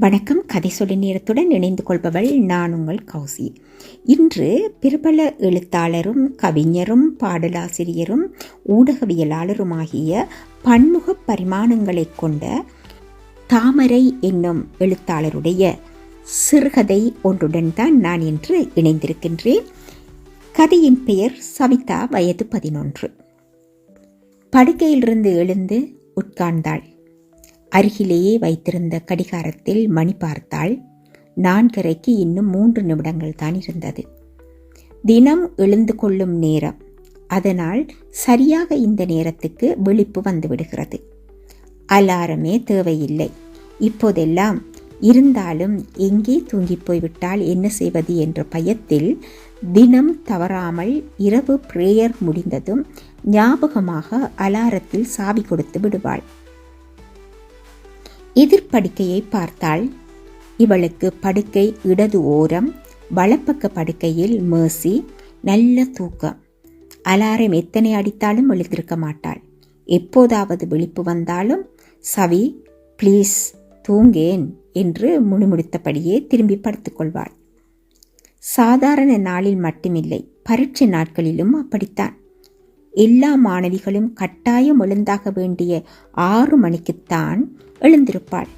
வணக்கம். கதை சொல்லி நேரத்துடன் இணைந்து கொள்பவள் நான் உங்கள் கௌசி. இன்று பிரபல எழுத்தாளரும் கவிஞரும் பாடலாசிரியரும் ஊடகவியலாளருமாகிய பன்முக பரிமாணங்களைக் கொண்ட தாமரை என்னும் எழுத்தாளருடைய சிறுகதை ஒன்றுடன் தான் நான் இன்று இணைந்திருக்கின்றேன். கதையின் பெயர் சவிதா வயது பதினொன்று. படுக்கையிலிருந்து எழுந்து உட்கார்ந்தாள். அருகிலேயே வைத்திருந்த கடிகாரத்தில் மணி பார்த்தாள். நான்கரைக்கு இன்னும் மூன்று நிமிடங்கள் தான் இருந்தது. தினம் எழுந்து கொள்ளும் நேரம். அதனால் சரியாக இந்த நேரத்துக்கு விழிப்பு வந்துவிடுகிறது அலாரமே தேவையில்லை. இப்போதெல்லாம் இருந்தாலும் எங்கே தூங்கி போய்விட்டால் என்ன செய்வது என்ற பயத்தில் தினம் தவறாமல் இரவு பிரேயர் முடிந்ததும் ஞாபகமாக அலாரத்தில் சாவி கொடுத்து விடுவாள். எதிர்ப்படுக்கையை பார்த்தாள். இவளுக்கு படுக்கை இடது ஓரம் வலப்பக்க படுக்கையில் மேர்சி நல்ல தூக்கம். அலாரம் எத்தனை அடித்தாலும் எழுந்திருக்க மாட்டாள். எப்போதாவது விழிப்பு வந்தாலும் சவி ப்ளீஸ் தூங்கேன் என்று முணுமுடித்தபடியே திரும்பி படுத்துக்கொள்வாள் சாதாரண நாளில் மட்டுமில்லை பரீட்சை நாட்களிலும் அப்படித்தான். எல்லா மாணவிகளும் கட்டாயம் எழுந்தாக வேண்டிய ஆறு மணிக்குத்தான் எழுந்திருப்பாள்.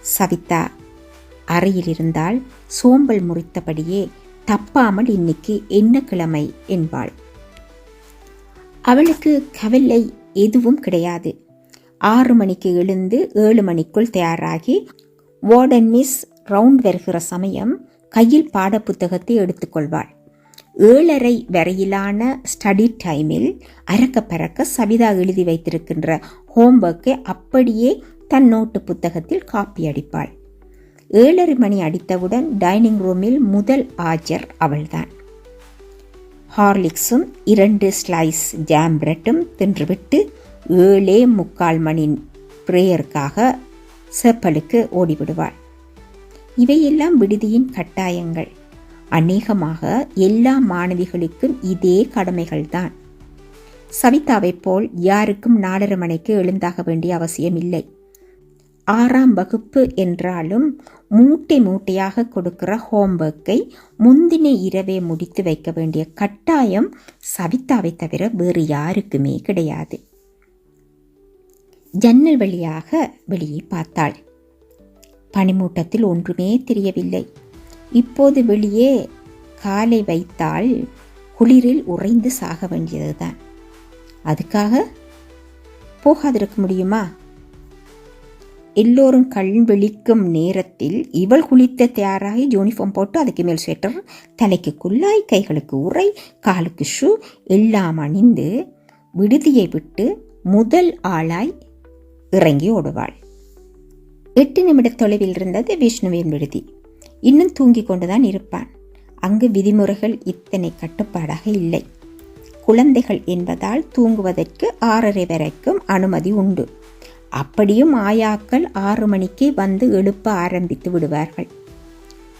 சவிதா அறையில் இருந்தால் சோம்பல் முறித்தபடியே தப்பாமல் இன்னைக்கு என்ன கிழமை என்பாள். அவளுக்கு கவலை எதுவும் கிடையாது. ஆறு மணிக்கு எழுந்து ஏழு மணிக்குள் தயாராகி வார்டன் மிஸ் ரவுண்ட் வருகிற சமயம் கையில் பாடப்புத்தகத்தை எடுத்துக்கொள்வாள். ஏழரை வரையிலான ஸ்டடி டைமில் அறக்க பறக்க சவிதா எழுதி வைத்திருக்கின்ற ஹோம்ஒர்க்கை அப்படியே தன் நோட்டு புத்தகத்தில் காப்பி அடிப்பாள். ஏழரை மணி அடித்தவுடன் டைனிங் ரூமில் முதல் ஆஜர் அவள்தான். ஹார்லிக்ஸும் இரண்டு ஸ்லைஸ் ஜாம் பிரெட்டும் தின்றுவிட்டு ஏழே முக்கால் மணி பிரேயருக்காக செப்பலுக்கு ஓடிவிடுவாள். இவையெல்லாம் விடுதியின் கட்டாயங்கள். அநேகமாக எல்லா மாணவிகளுக்கும் இதே கடமைகள்தான். சவிதாவைப் போல் யாருக்கும் நாலரை மணிக்கு எழுந்தாக வேண்டிய அவசியம் இல்லை ஆறாம் வகுப்பு என்றாலும் மூட்டை மூட்டையாக கொடுக்கிற ஹோம்ஒர்க்கை முந்தின இரவே முடித்து வைக்க வேண்டிய கட்டாயம் சவிதாவை தவிர வேறு யாருக்குமே கிடையாது. ஜன்னல் வழியாக வெளியே பார்த்தாள். பனிமூட்டத்தில் ஒன்றுமே தெரியவில்லை. இப்போது வெளியே காலை வைத்தால் குளிரில் உறைந்து சாக வேண்டியதுதான். அதுக்காக போகாதிருக்க முடியுமா? எல்லோரும் கண் விழிக்கும் நேரத்தில் இவள் குளித்த தயாராகி யூனிஃபார்ம் போட்டு அதுக்கு மேல் ஸ்வெட்டர் தலைக்கு குல்லாய் கைகளுக்கு உரை காலுக்கு ஷூ எல்லாம் அணிந்து விடுதியை விட்டு முதல் ஆளாய் இறங்கி ஓடுவாள். எட்டு நிமிட தொலைவில் இருந்தது விஷ்ணுவின் விடுதி. இன்னும் தூங்கி கொண்டுதான் இருப்பான். அங்கு விதிமுறைகள் இத்தனை கட்டுப்பாடாக இல்லை. குழந்தைகள் என்பதால் தூங்குவதற்கு ஆறரை வரைக்கும் அனுமதி உண்டு. அப்படியும் ஆயாக்கள் ஆறு மணிக்கு வந்து எழுப்ப ஆரம்பித்து விடுவார்கள்.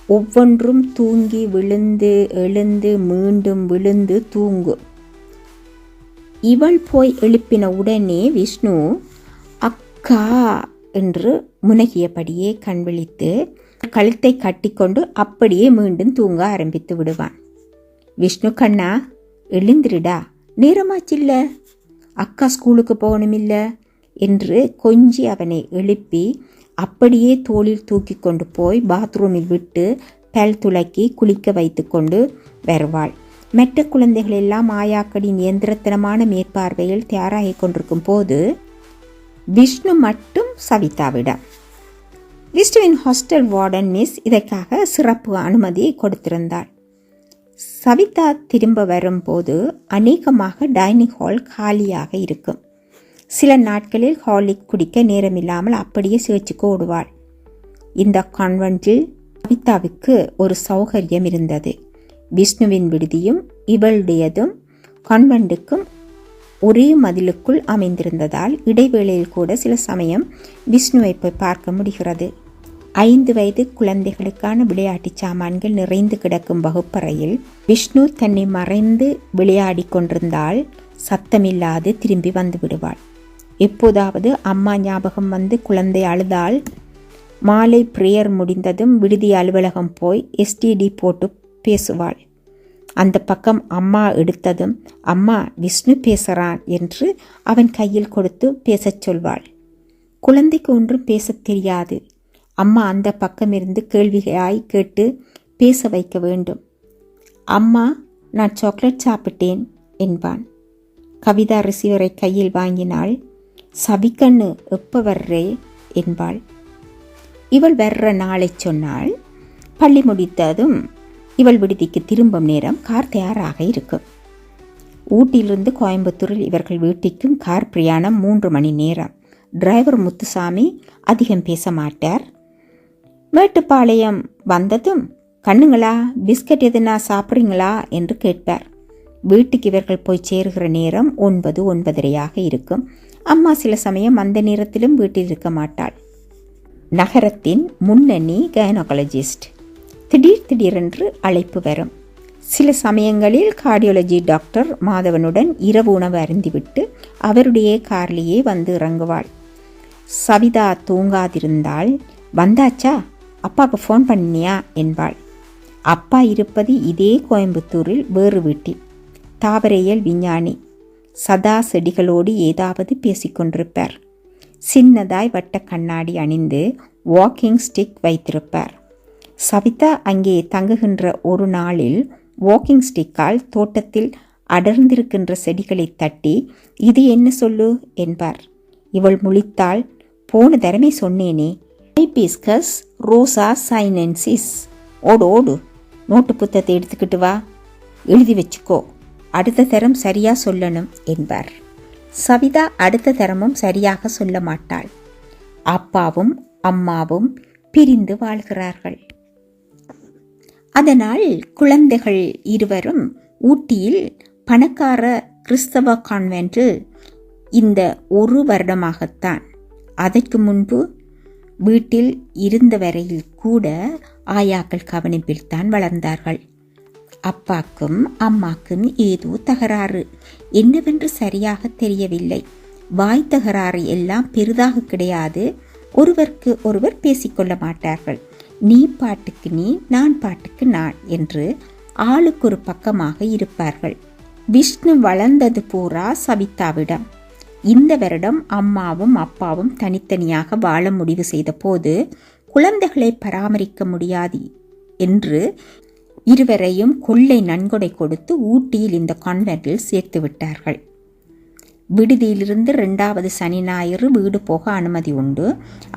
ஒவ்வொன்றும் தூங்கி விழுந்து எழுந்து மீண்டும் விழுந்து தூங்கும். இவள் போய் எழுப்பின உடனே விஷ்ணு அக்கா என்று முனகியபடியே கண் விழித்து கழுத்தை கட்டிக்கொண்டு அப்படியே மீண்டும் தூங்க ஆரம்பித்து விடுவான். விஷ்ணு கண்ணா எழுந்திருடா. நேரமாச்சில்ல அக்கா ஸ்கூலுக்கு போகணுமில்ல. என்று கொஞ்சி அவனை எழுப்பி அப்படியே தோளில் தூக்கி கொண்டு போய் பாத்ரூமில் விட்டு பல் துளக்கி குளிக்க வைத்து கொண்டு வருவாள். மற்ற குழந்தைகள் எல்லாம் ஆயாக்களின் இயந்திரத்தனமான மேற்பார்வையில் தயாராகி கொண்டிருக்கும் போது விஷ்ணு மட்டும் சவிதாவிடம் விஷ்ணுவின் ஹாஸ்டல் வார்டன் மிஸ் இதற்காக சிறப்பு அனுமதி கொடுத்திருந்தாள். சவிதா திரும்ப வரும்போது அநேகமாக டைனிங் ஹால் காலியாக இருக்கும். சில நாட்களில் ஹார்லிக் குடிக்க நேரமில்லாமல் அப்படியே சேர்ச்சுக்கு ஓடுவாள். இந்த கான்வென்ட்டில் கவிதாவுக்கு ஒரு சௌகரியம் இருந்தது. விஷ்ணுவின் விடுதியும் இவளுடையதும் கான்வென்ட்டுக்கும் ஒரே மதிலுக்குள் அமைந்திருந்ததால் இடைவேளையில் கூட சில சமயம் விஷ்ணுவை போய் பார்க்க முடிகிறது. ஐந்து வயது குழந்தைகளுக்கான விளையாட்டு சாமான்கள் நிறைந்து கிடக்கும் வகுப்பறையில் விஷ்ணு தன்னை மறைந்து விளையாடி கொண்டிருந்தால் சத்தமில்லாது திரும்பி வந்து விடுவாள். எப்போதாவது அம்மா ஞாபகம் வந்து குழந்தை அழுதால் மாலை பிரேயர் முடிந்ததும் விடுதி அலுவலகம் போய் எஸ்டிடி போட்டு பேசுவாள். அந்த பக்கம் அம்மா எடுத்ததும் அம்மா விஷ்ணு பேசுகிறான் என்று அவன் கையில் கொடுத்து பேசச் சொல்வாள். குழந்தைக்கு ஒன்றும் பேசத் தெரியாது. அம்மா அந்த பக்கமிருந்து கேள்விகளாய் கேட்டு பேச வைக்க வேண்டும். அம்மா நான் சாக்லேட் சாப்பிட்டேன் என்பான். கவிதா ரிசீவரை கையில் வாங்கினாள் சபிக்கண்ணு எப்போ வர்றே? என்பாள். இவள் வர்ற நாளை சொன்னால் பள்ளி முடித்ததும் இவள் விடுதிக்கு திரும்பும் நேரம் கார் தயாராக இருக்கும் ஊட்டியிலிருந்து கோயம்புத்தூரில் இவர்கள் வீட்டிற்கும் கார் பிரயாணம் மூன்று மணி நேரம். டிரைவர் முத்துசாமி அதிகம் பேச மாட்டார். மேட்டுப்பாளையம் வந்ததும் கண்ணுங்களா பிஸ்கட் எதுனா சாப்பிட்றீங்களா? என்று கேட்பார். வீட்டுக்கு இவர்கள் போய் சேருகிற நேரம் ஒன்பது ஒன்பதரையாக இருக்கும். அம்மா சில சமயம் அந்த நேரத்திலும் வீட்டில் இருக்க மாட்டாள். நகரத்தின் முன்னணி கைனகாலஜிஸ்ட் திடீர் திடீரென்று அழைப்பு வரும். சில சமயங்களில் கார்டியோலஜி டாக்டர் மாதவனுடன் இரவு உணவு அருந்திவிட்டு அவருடைய கார்லேயே வந்து இறங்குவாள். சவிதா தூங்காதிருந்தால் வந்தாச்சா? அப்பாவுக்கு ஃபோன் பண்ணியா என்பாள். அப்பா இருப்பது இதே கோயம்புத்தூரில் வேறு வீட்டில். தாவரையல் விஞ்ஞானி. சதா செடிகளோடு ஏதாவது பேசிக்கொண்டிருப்பார். சின்னதாய் வட்ட கண்ணாடி அணிந்து வாக்கிங் ஸ்டிக் வைத்திருப்பார். சவிதா அங்கே தங்குகின்ற ஒரு நாளில் வாக்கிங் ஸ்டிக்கால் தோட்டத்தில் அடர்ந்திருக்கின்ற செடிகளை தட்டி இது என்ன சொல்லு? என்பார். இவள் முழித்தாள் போன தரமே சொன்னேனே ஹைபிஸ்கஸ் ரோசா சைனன்சிஸ் ஓடு ஓடு நோட்டு புத்தகத்தை எடுத்துக்கிட்டு வா எழுதி வச்சுக்கோ. அடுத்த தரம் சரியா சொல்லணும் என்பார். சவிதா அடுத்த தரமும் சரியாக சொல்ல மாட்டாள். அப்பாவும் அம்மாவும் பிரிந்து வாழ்கிறார்கள். அதனால் குழந்தைகள் இருவரும் ஊட்டியில் பணக்கார கிறிஸ்தவ கான்வென்ட்டில் இந்த ஒரு வருடமாகத்தான். அதற்கு முன்பு வீட்டில் இருந்த வரையில் கூட ஆயாக்கள் கவனிப்பில் தான் வளர்ந்தார்கள். அப்பாக்கும் அம்மாக்கும் ஏதோ தகராறு. என்னவென்று சரியாக தெரியவில்லை. வாய் தகராறு எல்லாம் பெரிதாக கிடையாது. ஒருவருக்கு ஒருவர் பேசிக்கொள்ள மாட்டார்கள். நீ பாட்டுக்கு நீ நான் பாட்டுக்கு நான் என்று ஆளுக்கு ஒரு பக்கமாக இருப்பார்கள். விஷ்ணு வளர்ந்தது பூரா சவிதாவிடம். இந்த வருடம் அம்மாவும் அப்பாவும் தனித்தனியாக வாழ முடிவு செய்த போது குழந்தைகளை பராமரிக்க முடியாது என்று இருவரையும் கொள்ளை நன்கொடை கொடுத்து ஊட்டியில் இந்த கான்வென்ட்டில் சேர்த்து விட்டார்கள். விடுதியிலிருந்து ரெண்டாவது சனி ஞாயிறு வீடு போக அனுமதி உண்டு.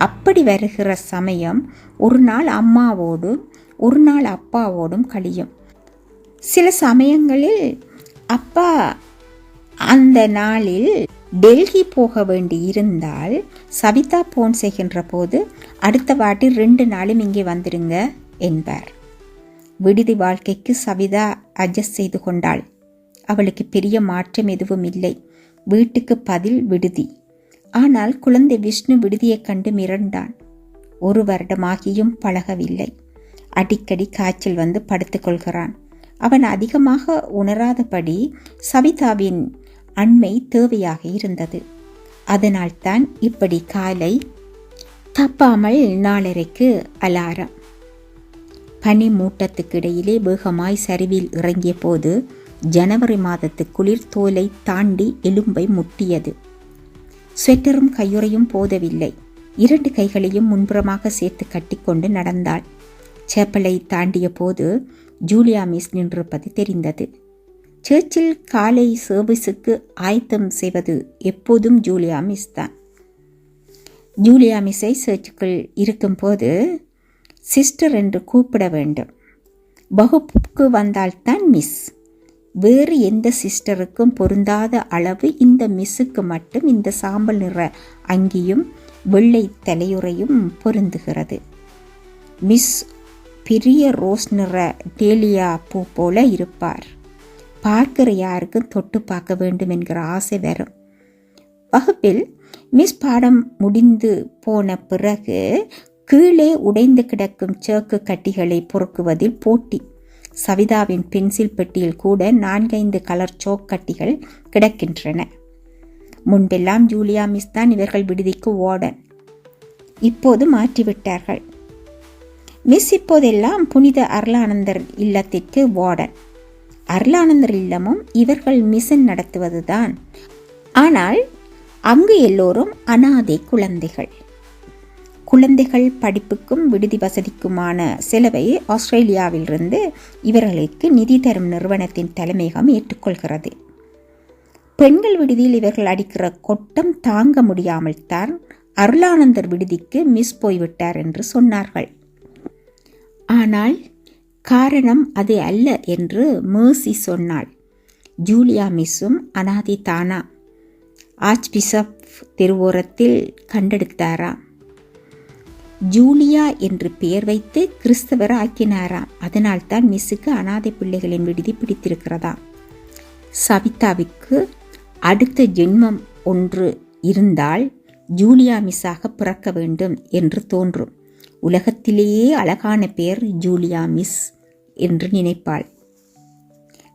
அப்படி வருகிற சமயம் ஒரு நாள் அம்மாவோடும் ஒரு நாள் அப்பாவோடும் கழியும். சில சமயங்களில் அப்பா அந்த நாளில் டெல்லி போக வேண்டி இருந்தால் சவிதா போன் செய்கின்ற போது அடுத்த வாட்டி ரெண்டு நாளும் இங்கே வந்துடுங்க என்பார். விடுதி வாழ்க்கைக்கு சவிதா அட்ஜஸ்ட் செய்து கொண்டாள். அவளுக்கு பெரிய மாற்றம் எதுவும் இல்லை. வீட்டுக்கு பதில் விடுதி. ஆனால் குழந்தை விஷ்ணு விடுதியைக் கண்டு மிரண்டான். ஒரு வருடமாகியும் பழகவில்லை. அடிக்கடி காய்ச்சல் வந்து படுத்துக்கொள்கிறான் அவன் அதிகமாக உணராதபடி சவிதாவின் அண்மை தேவையாக இருந்தது. அதனால்தான் இப்படி காலை தப்பாமல் நாளரைக்கு அலாரம். பனி மூட்டத்துக்கிடையிலே வேகமாய் சரிவில் இறங்கிய போது ஜனவரி மாதத்து குளிர் தோலை தாண்டி எலும்பை முட்டியது. ஸ்வெட்டரும் கையுறையும் போதவில்லை. இரண்டு கைகளையும் முன்புறமாக சேர்த்து கட்டிக்கொண்டு நடந்தாள். சேப்பலை தாண்டிய போது ஜூலியா மிஸ் நின்றிருப்பது தெரிந்தது. சர்ச்சில் காலை சர்வீஸுக்கு ஆயத்தம் செய்வது எப்போதும் ஜூலியா மிஸ் தான். ஜூலியா மிஸ்ஸை சர்ச்சுக்குள் இருக்கும்போது சிஸ்டர் என்று கூப்பிட வேண்டும். வகுப்புக்கு வந்தால்தான் மிஸ் வேறு எந்த சிஸ்டருக்கும் பொருந்தாத அளவு இந்த மிஸ்ஸுக்கு மட்டும் இந்த சாம்பல் நிற அங்கியும் வெள்ளை தலையுறையும் பொருந்துகிறது. மிஸ் பெரிய ரோஸ் நிற டேலியா பூ போல இருப்பார். பார்க்கிற யாருக்கும் தொட்டு பார்க்க வேண்டும் என்கிற ஆசை வரும். வகுப்பில் மிஸ் பாடம் முடிந்து போன பிறகு கீழே உடைந்து கிடக்கும் சேக்கு கட்டிகளை பொறுக்குவதில் போட்டி. சவிதாவின் பென்சில் பெட்டியில் கூட நான்கைந்து கலர் சோக் கட்டிகள் கிடக்கின்றன. முன்பெல்லாம் ஜூலியா மிஸ் தான் இவர்கள் விடுதிக்கு ஓடன் இப்போது மாற்றிவிட்டார்கள். மிஸ் இப்போதெல்லாம் புனித அருளானந்தர் இல்லத்திற்கு வார்டன் அருளானந்தர் இல்லமும் இவர்கள் மிஷன் நடத்துவதுதான். ஆனால் அங்கு எல்லோரும் அனாதை குழந்தைகள். குழந்தைகள் படிப்புக்கும் விடுதி வசதிக்குமான செலவை ஆஸ்திரேலியாவிலிருந்து இவர்களுக்கு நிதி தரும் நிறுவனத்தின் தலைமையகம் ஏற்றுக்கொள்கிறது. பெண்கள் விடுதியில் இவர்கள் அடிக்கிற கொட்டம் தாங்க முடியாமல் தான் அருளானந்தர் விடுதிக்கு மிஸ் போய்விட்டார் என்று சொன்னார்கள். ஆனால் காரணம் அது அல்ல என்று மேர்சி சொன்னாள். ஜூலியா மிஸ்ஸும் அனாதி தானா ஆர்ச் பிசப் திருவோரத்தில் கண்டெடுத்தாராம் ஜூலியா என்று பெயர் வைத்து கிறிஸ்தவர் ஆக்கினாராம். அதனால்தான் மிஸ்ஸுக்கு அனாதை பிள்ளைகளின் விடுதி பிடித்திருக்கிறதாம் சவிதாவுக்கு அடுத்த ஜென்மம் ஒன்று இருந்தால் ஜூலியா மிஸ்ஸாக பிறக்க வேண்டும் என்று தோன்றும். உலகத்திலேயே அழகான பெயர் ஜூலியா மிஸ் என்று நினைப்பாள்.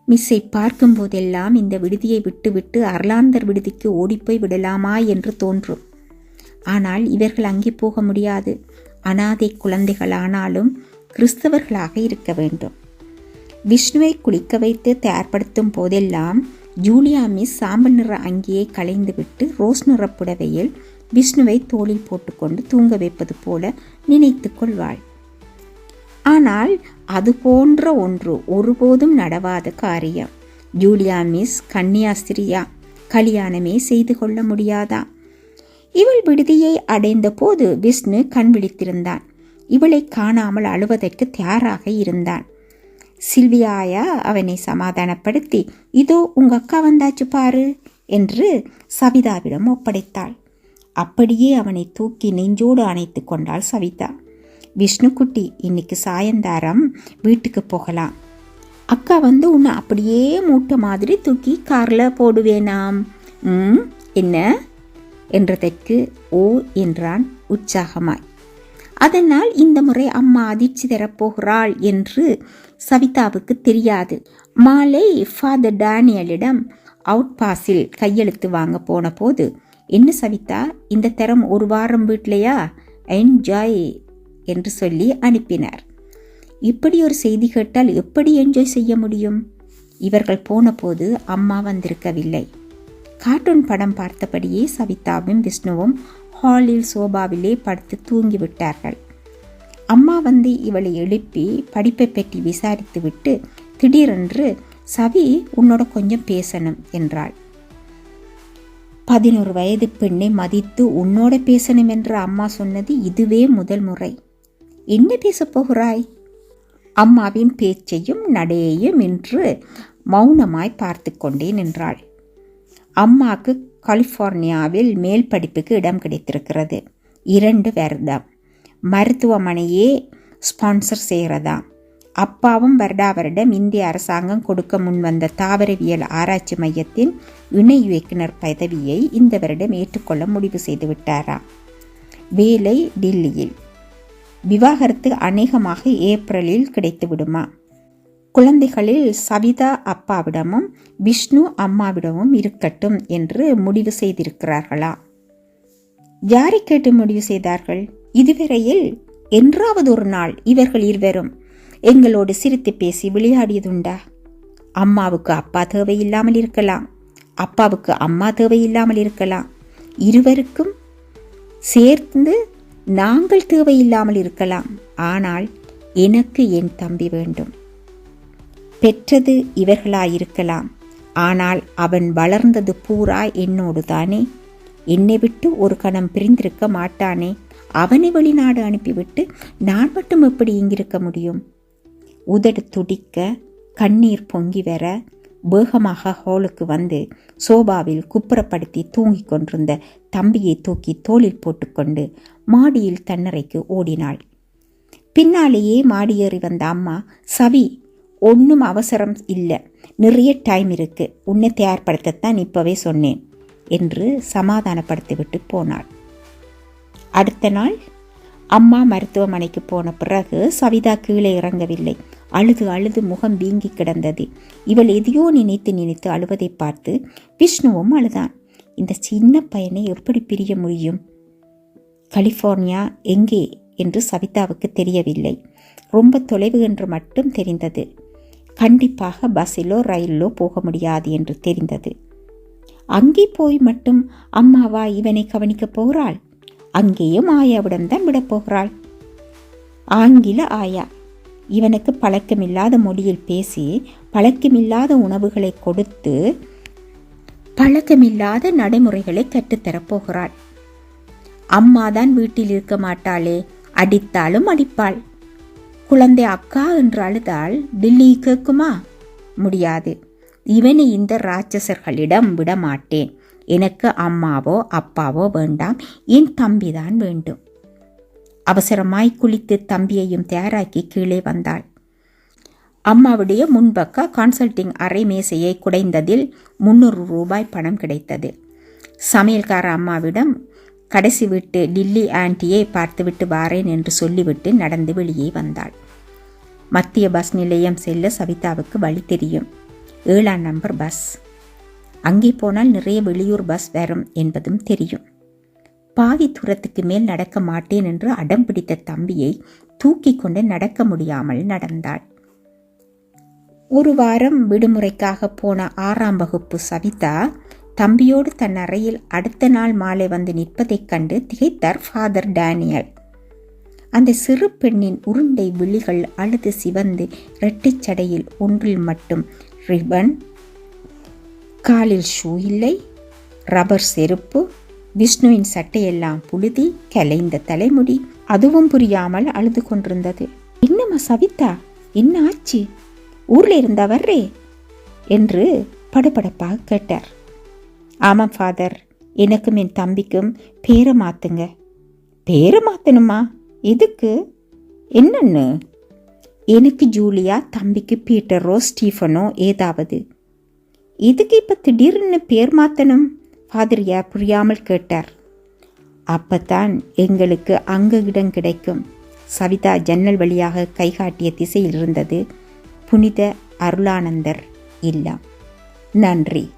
மிஸ்ஸை பார்க்கும் போதெல்லாம் இந்த விடுதியை விட்டுவிட்டு அர்லாந்தர் விடுதிக்கு ஓடிப்போய் விடலாமா என்று தோன்றும். ஆனால் இவர்கள் அங்கே போக முடியாது. அனாதை குழந்தைகளானாலும் கிறிஸ்தவர்களாக இருக்க வேண்டும். விஷ்ணுவை குளிக்க வைத்து தயார்படுத்தும் போதெல்லாம் ஜூலியா மிஸ் சாம்பல் நிற அங்கியை களைந்துவிட்டு ரோஸ் நிற புடவையில் விஷ்ணுவை தோளில் போட்டுக்கொண்டு தூங்க வைப்பது போல நினைத்து கொள்வாள். ஆனால் அது போன்ற ஒன்று ஒருபோதும் நடவாத காரியம். ஜூலியா மிஸ் கன்னியாஸ்திரியா கல்யாணமே செய்து கொள்ள முடியாதா? இவள் விடுதியை அடைந்த போது விஷ்ணு கண் விழித்திருந்தான் இவளை காணாமல் அழுவதற்கு தயாராக இருந்தான். சில்வியாயா அவனை சமாதானப்படுத்தி இதோ உங்க அக்கா வந்தாச்சு பாரு என்று சவிதாவிடம் ஒப்படைத்தாள். அப்படியே அவனை தூக்கி நெஞ்சோடு அணைத்து கொண்டாள் சவிதா. விஷ்ணுக்குட்டி இன்னைக்கு சாயந்தாரம் வீட்டுக்கு போகலாம். அக்கா வந்து உன்னை அப்படியே மூட்டை மாதிரி தூக்கி காரில் போடுவேனாம். ம் என்ன? என்றதற்கு ஓ என்றான் உற்சாகமாய். அதனால் இந்த முறை அம்மா அதிர்ச்சி தரப்போகிறாள் என்று சவிதாவுக்கு தெரியாது. மாலை ஃபாதர் டேனியலிடம் அவுட் பாஸில் கையெழுத்து வாங்க போன போது என்ன சவிதா இந்த தரம் ஒரு வாரம் வீட்லையா என்ஜாய் என்று சொல்லி அனுப்பினார். இப்படி ஒரு செய்தி கேட்டால் எப்படி என்ஜாய் செய்ய முடியும்? இவர்கள் போன போது அம்மா வந்திருக்கவில்லை. கார்ட்டூன் படம் பார்த்தபடியே சவிதாவும் விஷ்ணுவும் ஹாலில் சோபாவிலே படுத்து தூங்கிவிட்டார்கள். அம்மா வந்து இவளை எழுப்பி படிப்பை பற்றி விசாரித்துவிட்டு திடீரென்று சவி உன்னோட கொஞ்சம் பேசணும் என்றாள். பதினோரு வயது பெண்ணை மதித்து உன்னோட பேசணும் என்று அம்மா சொன்னது இதுவே முதல் முறை. என்ன பேசப் போகிறாய்? அம்மாவின் பேச்சையும் நடையையும் இன்று மௌனமாய் பார்த்து கொண்டே நின்றாள் அம்மாக்கு கலிஃபோர்னியாவில் மேல் படிப்புக்கு இடம் கிடைத்திருக்கிறது. இரண்டு வருடம். மருத்துவமனையே ஸ்பான்சர் செய்கிறதாம் அப்பாவும் வருடா வருடம் இந்திய அரசாங்கம் கொடுக்க முன்வந்த தாவரவியல் ஆராய்ச்சி மையத்தின் இணை இயக்குனர் பதவியை இந்த வருடம் ஏற்றுக்கொள்ள முடிவு செய்து விட்டாராம் வேலை டில்லியில். விவாகரத்து அநேகமாக ஏப்ரலில் கிடைத்து விடுமா குழந்தைகளில் சவிதா அப்பாவிடமும் விஷ்ணு அம்மாவிடமும் இருக்கட்டும் என்று முடிவு செய்திருக்கிறார்களா? யாரை கேட்டு முடிவு செய்தார்கள்? இதுவரையில் என்றாவது ஒரு நாள் இவர்கள் இருவரும் எங்களோடு சிரித்து பேசி விளையாடியதுண்டா? அம்மாவுக்கு அப்பா தேவையில்லாமல் இருக்கலாம் அப்பாவுக்கு அம்மா தேவையில்லாமல் இருக்கலாம். இருவருக்கும் சேர்ந்து நாங்கள் தேவையில்லாமல் இருக்கலாம். ஆனால் எனக்கு என் தம்பி வேண்டும். பெற்றது இவர்களாயிருக்கலாம். ஆனால் அவன் வளர்ந்தது பூரா என்னோடு தானே என்னை விட்டு ஒரு கணம் பிரிந்திருக்க மாட்டானே? அவனை வெளிநாடு அனுப்பிவிட்டு நான் மட்டும் எப்படி இங்கிருக்க முடியும்? உதடு துடிக்க கண்ணீர் பொங்கி வர வேகமாக ஹாலுக்கு வந்து சோபாவில் குப்புறப்படுத்தி தூங்கிக் கொண்டிருந்த தம்பியை தூக்கி தோளில் போட்டுக்கொண்டு மாடியில் தன்னறைக்கு ஓடினாள். பின்னாலேயே மாடியேறி வந்த அம்மா சவி ஒன்றும் அவசரம் இல்லை. நிறைய டைம் இருக்குது உன்னை தயார்படுத்தத்தான் இப்போவே சொன்னேன் என்று சமாதானப்படுத்திவிட்டு போனாள். அடுத்த நாள் அம்மா மருத்துவமனைக்கு போன பிறகு சவிதா கீழே இறங்கவில்லை. அழுது அழுது முகம் வீங்கி கிடந்தது. இவள் எதையோ நினைத்து நினைத்து அழுவதை பார்த்து விஷ்ணுவும் அழுதான். இந்த சின்ன பையனை எப்படி பிரிய முடியும்? கலிஃபோர்னியா எங்கே? என்று சவிதாவுக்கு தெரியவில்லை. ரொம்ப தொலைவு என்று மட்டும் தெரிந்தது. கண்டிப்பாக பஸ்ஸிலோ ரயிலோ போக முடியாது என்று தெரிந்தது. அங்கே போய் மட்டும் அம்மாவா இவனை கவனிக்கப் போகிறாள்? அங்கேயும் ஆயாவிடம்தான் விடப் போகிறாள்? ஆங்கில ஆயா இவனுக்கு பழக்கமில்லாத மொழியில் பேசி பழக்கமில்லாத உணவுகளை கொடுத்து பழக்கமில்லாத நடைமுறைகளை கற்றுத்தரப்போகிறாள் அம்மாதான் வீட்டில் இருக்க மாட்டாளே அடித்தாலும் அடிப்பாள். குழந்தை அக்கா என்று அழுதால் டில்லி கேட்குமா? முடியாது. இவனை இந்த ராட்சசர்களிடம் விட மாட்டேன் எனக்கு அம்மாவோ அப்பாவோ வேண்டாம். என் தம்பிதான் வேண்டும். அவசரமாய் குளித்து தம்பியையும் தயாராக்கி கீழே வந்தாள். அம்மாவுடைய முன்பக்க கான்சல்டிங் அரை மேசையை குடைந்ததில் முன்னூறு ரூபாய் பணம் கிடைத்தது. சமையல்கார அம்மாவிடம் கடைசி வீட்டு டில்லி ஆண்டியை பார்த்துவிட்டு வாரேன் என்று சொல்லிவிட்டு நடந்து வெளியே வந்தாள். மத்திய பஸ் நிலையம் செல்ல சவிதாவுக்கு வழி தெரியும். ஏழாம் நம்பர் பஸ். அங்கே போனால் நிறைய வெளியூர் பஸ் வரும் என்பதும் தெரியும். பாதி தூரத்துக்கு மேல் நடக்க மாட்டேன் என்று அடம் பிடித்த தம்பியை தூக்கி கொண்டு நடக்க முடியாமல் நடந்தாள். ஒரு வாரம் விடுமுறைக்காக போன ஆறாம் வகுப்பு சவிதா தம்பியோடு தன் அறையில் அடுத்த நாள் மாலை வந்து நிற்பதைக் கண்டு திகைத்தார் ஃபாதர் டேனியல். அந்த சிறு பெண்ணின் உருண்டை விழிகள் அழுது சிவந்து இரட்டைச் சடையில் ஒன்றில் மட்டும் ரிபன் காலில் ஷூ இல்லை ரப்பர் செருப்பு விஷ்ணுவின் சட்டையெல்லாம் புழுதி கலைந்த தலைமுடி அதுவும் புரியாமல் அழுது கொண்டிருந்தது. என்னம்மா சவிதா என்ன ஆச்சு? ஊர்ல இருந்தா வர்றே என்று படபடப்பாக கேட்டார். ஆமாம் ஃபாதர். எனக்கும் என் தம்பிக்கும் பேரை மாற்றுங்க பேரை மாற்றணுமா எதுக்கு? என்னன்னு? எனக்கு ஜூலியா தம்பிக்கு பீட்டரோ ஸ்டீஃபனோ ஏதாவது. இதுக்கு இப்போ திடீர்னு பேர் மாற்றணும் ஃபாதரியா புரியாமல் கேட்டார். அப்பத்தான் எங்களுக்கு அங்கு இடம் கிடைக்கும். சவிதா ஜன்னல் வழியாக கைகாட்டிய திசையில் இருந்தது. புனித அருளானந்தர் இல்லம் நன்றி.